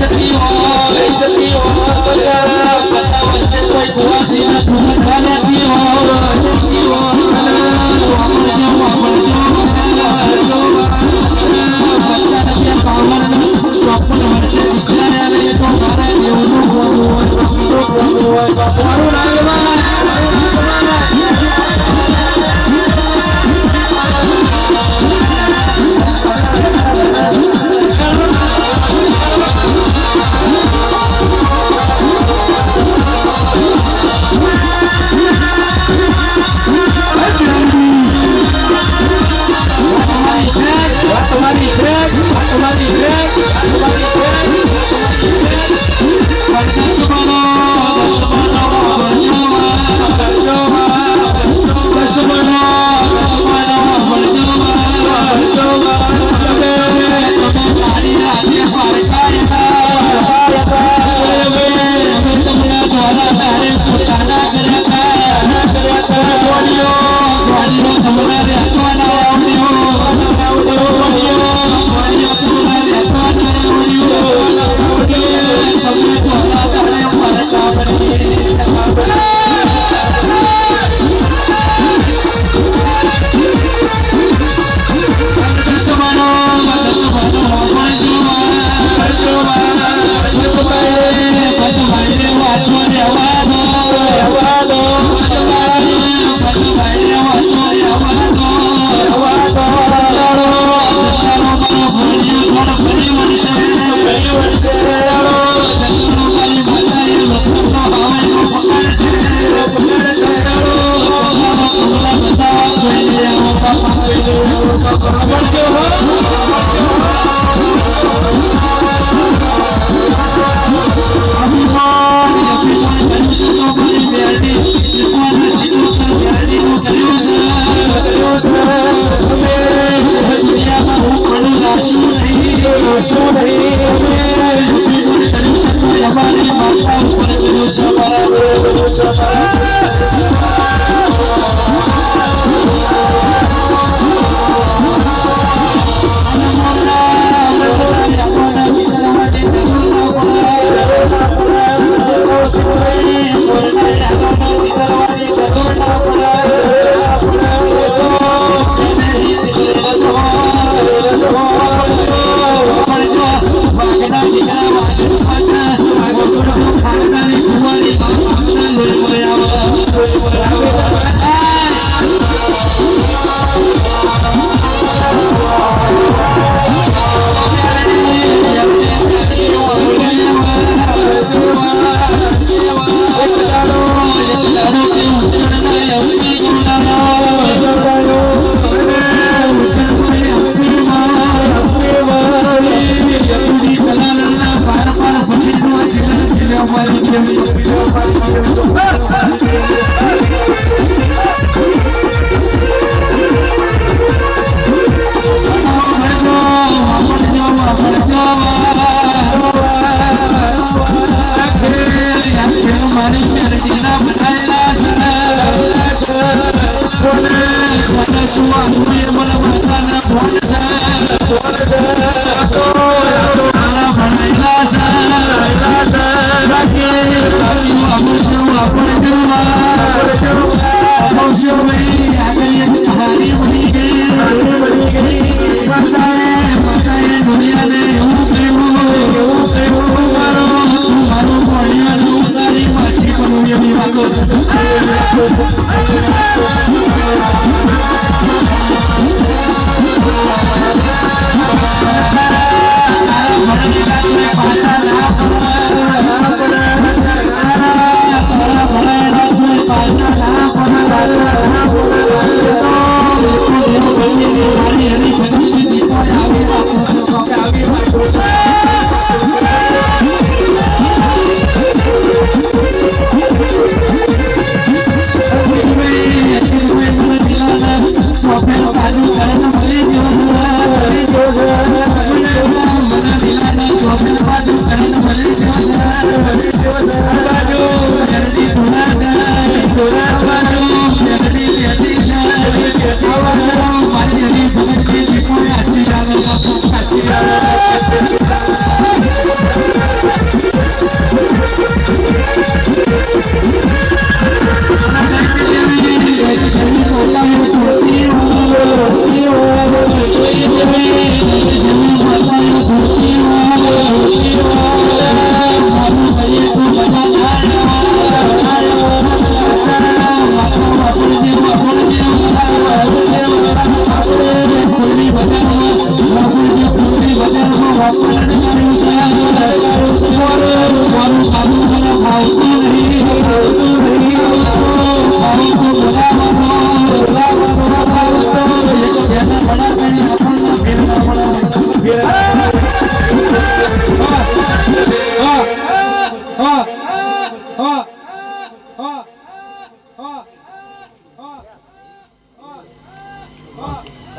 જતી હોય જતી હોય બધા વચ્ચે કોઈ ખોવાસી નથી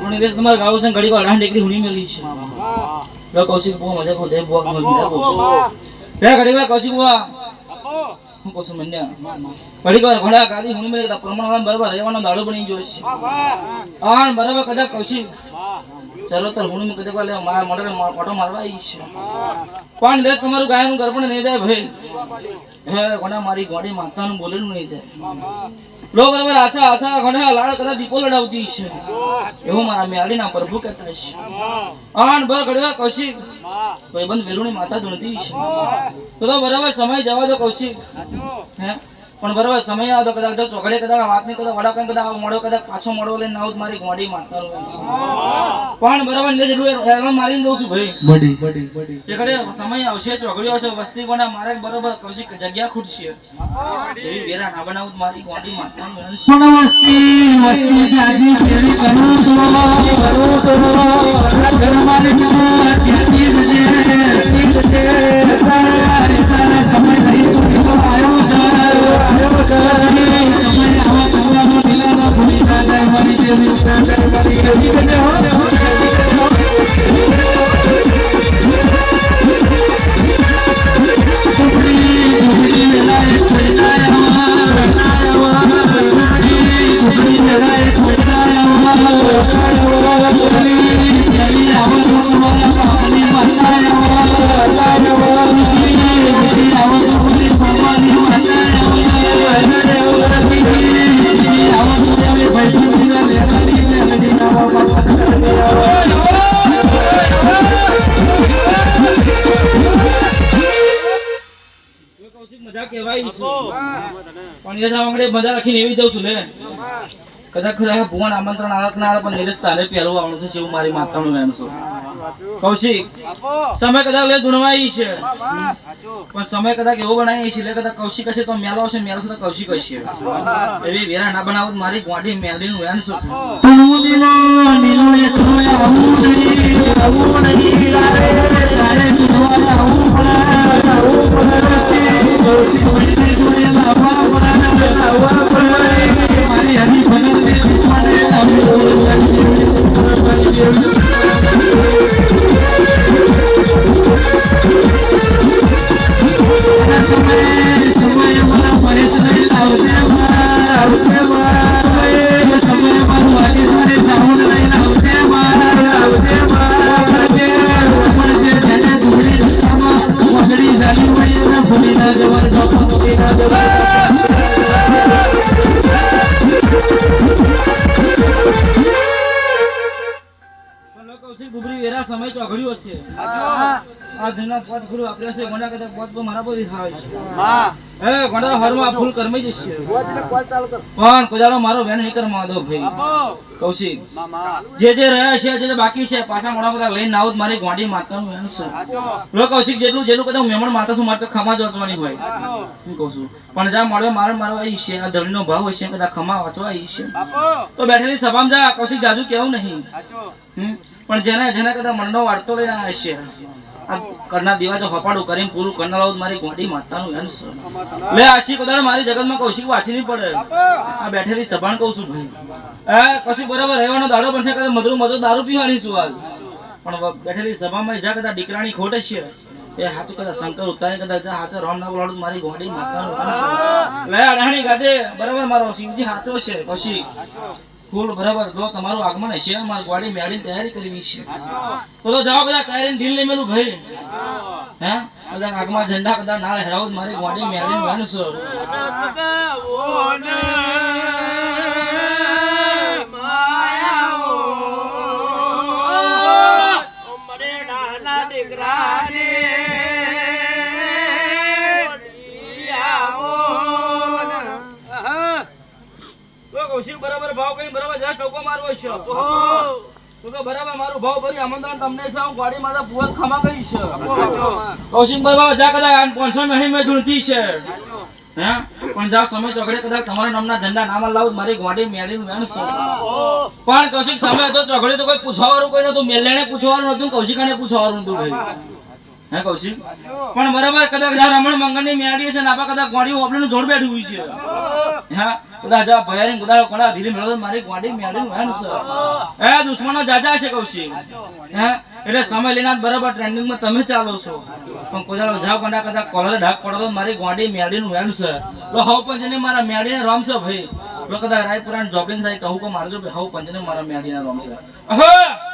પણ એ તમારે ગાવું છે ઘડી અઢાર ડિગ્રી હુની મેલી છે. લો કૌશિક બહુ મજા કહું જય બુઆ મજા રે ઘડીક વાર કૌશિક બુઆ હું કહું છું મન્યા ઘડીક વાર ઘોડા ગાડી હુની મેલી પ્રમાણ બરાબર રહેવાનો દાડો બની ગયો છે. આણ બરાબર કદાચ કૌશિક. ચલો હુની મેં કદાચ લે મારા મોઢે મોટો મારવા આવી છે. પણ દેશ તમારું ગાયનું પણ નહીં જાય ભાઈ. ઘોડા મારી ગોડી માતાનું બોલેલું નહીં બરાબર, આશા આશા, ઘણા લાડ કદાચ દીપો લડાવતી છે એવું મારા મેળીના પ્રભુ કહેતા છે આણ બર ઘડવા કૌશિક. ભાઈબંધ વેરુની માતા ધૂણતી છે બરાબર, સમય જવા દો, કૌશિક. હે? પણ બરાબર સમય આવતો કદાચ જો ચોકડે કદાચ વાત નહીં કદાચ વડા કઈ કદાચ મોડો કદાચ પાછો મોડો લઈને આવું મારી ગોડી મારતા પણ બરાબર ને જેટલું હેરાન મારીને દઉં છું ભાઈ. બડી બડી બડી. એકડે સમય આવશે ચોકડી આવશે વસ્તી કોના મારે બરાબર કશી જગ્યા ખૂટશે. એવી વેરા ના બનાવું મારી ગોડી માતાનું પણ વસ્તી વસ્તી જાજી ફેરી કરું તો કરું તો ઘરમાની સમય ત્યાંથી જશે સમય જાય મારી મજા કહેવાય પણ એ સામે મજા રાખીને એવી જાઉં છું લે. કદાચ કદાચ ભુવન આમંત્રણ આલત ના પણ નીરજ તારે પહેલું આવવાનું થશે એવું મારી માતાનું વેણ છે. કૌશિક સમય કદાચ લે ગુણવાઈ છે. પણ સમય કદાચ એવો બનાવી છે લે કદાચ કૌશિક હશે તો મેલો હશે મેલો તો કૌશિક હશે. એવી વેરા ના બનાવું તો મારી ગોડી મેલીનું વેણ છે. Deus, segure પણ લોકો કૌશિક ગુબરી વેરા સમય ચોઘડ્યો છે. આ ધના પોત ખુલ્લું આપણે છે ગોડા કદાચ પોત મારા બધી થાય છે. એ ગોડા હરમાં ફૂલ કરમાઈ જશે પણ કોદાળો મારો વેણ નહીં કરવા દો ભાઈ. કૌશિક જે જે રહ્યા છે જે જે બાકી છે પાછા મોડા બધા લઈને આવું મારી ગોડી માતાનું વેણ છે. લો કૌશિક જેટલું જેટલું કદાચ મહેમાન માતા છું મારે તો ખમા જોચવાની હોય. હું કહું છું. પણ જ્યાં મળે મારે મારો આવી છે આ ધણીનો ભાવ હશે કદાચ ખમા વાંચવા આવી છે. તો બેઠેલી સભામાં જા કૌશિક જાજુ કેવું નહીં. પણ જેને જેને કદાચ મનનો વાર્તો લઈને આવ્યા છે કરના દીવા જો હપાડું કરીને પૂરું કરનાર મારી ગોડી માતાનું એમ લે આશી કદાળ મારી જગતમાં કૌશિક વાસી નહીં પડે. આ બેઠેલી સભાન કહું છું ભાઈ. એ કશું બરાબર રહેવાનો દાડો પણ છે કદાચ મધુર મધુર દારૂ પીવાની છું આજ. પણ બેઠેલી સભામાં જા કદાચ દીકરાની ખોટ છે એ હાથું કદાચ શંકર ઉતારી કદાચ હાથે રામ ના બોલાડું મારી ગોડી માતાનું લે અડાણી ગાદે બરાબર મારો શિવજી હાથો છે કૌશિક. ફૂલ બરાબર. જો તમારું આગમન હશે મારી ગાડી મેળી તૈયારી કરવી છે. તો તો જાઓ બધા તૈયારી ઢીલ લઈ મેલું ભાઈ હે? બધા આગમાં ઝંડા બધા ના હેરાવ મારી ગાડી મેળીને વેણ ટોકો મારવો છે. તો તો બરાબર મારું ભાવ ભરી આમંત્રણ તમને છે. હું ગાડી માતા પુઅલ ખમા ગઈ છે. કૌશિકભાઈ બાબા જા કદાચ. પાંચસો નહીં મેં ધૂણતી છે. હે? પણ જા સમય ચોકડે કદાચ તમારા નામના ઝંડા નામ લાવ. મારી ગાડી મેળી છે પણ કૌશિક સમય હતો ચોકડે તો કોઈ પૂછવાનું કોઈ નતું મેલેને પૂછવાનું નતું કૌશિકાને પૂછવાનું નતું હે કૌશિક? પણ બરાબર કદાચ જા રમણ મંગળની મેળી છે ને આપા કદાચ ગાડી ઓપલીનું જોડ બેઠું હોય છે. હા બધા જા ભયારી બધા કડા ધીરે મેળો મારી ગોડી મેળી વેણ છે હે દુશ્મનો જાજા છે કૌશિક. હે, એટલે સમય લઈને બરાબર ટ્રેન્ડિંગમાં તમે ચાલો છો. પણ દાડો જાવ કંડા કદાચ કોલરે ઢાક પડો મારી ગાડી મેળીનું વેણ છે તો હવ પંચને મારા મેળીને રોમ છે ભાઈ? તો કદાચ રાયપુરાણ જોબિંગ થાય કહું કે મારજો હવ પંચને મારા મેળીને છે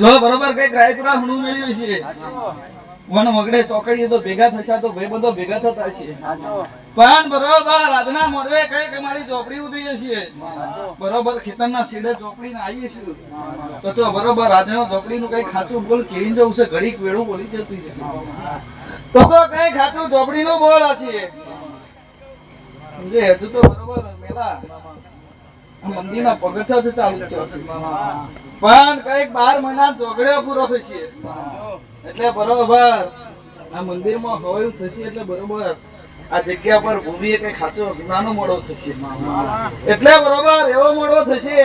બરાબર કંઈક રાયપુરા ઘણું મળ્યું છે. વન વગડે ચોકડીએ તો ભેગા થશે તો ભાઈબંધો ભેગા થતા છે પણ બરોબર આજના મોડવે કઈ કે મારી ચોપડી ઉતરી જશે બરોબર ખેતરના સીડે ચોપડીને આવીએ છીએ. તો તો બરોબર આજનો ચોપડીનું કઈ ખાચું બોલ કેવી જવું છે? ઘડીક વેળું બોલી જતી જશે તો તો કઈ ખાચું ચોપડીનું બોલ હશે. હજુ તો બરોબર મેલા. મંદિરના પગથિયા ચાલુ છે. પણ કંઈક બાર મહિના ચોકડીઓ પૂરો થશે. એટલે બરોબર. આ મંદિરમાં હવાયું થશે એટલે બરોબર. આ જગ્યા પર ભૂમિ કઈ ખાચો નાનો મોડો થશે. એટલે બરોબર, એવો મોડો થશે.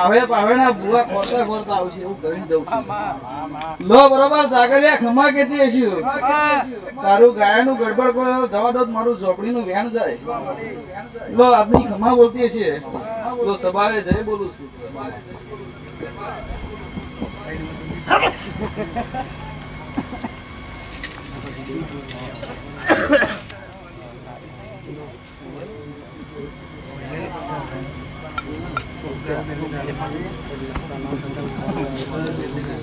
આવે પાવેના ભૂવા ખોરતા ખોરતા આવશે એવું કરીને દઉં છું. લો બરોબર, જાગરિયા, ખમા કેતી હશું. તારું ગાયનું ગડબડ કરો જવા દો મારું મારું ઝોપડીનું વેણ જાય. લો, આજની ખમા બોલતી હશે. લો સવારે જય બોલું છું. ฮัมม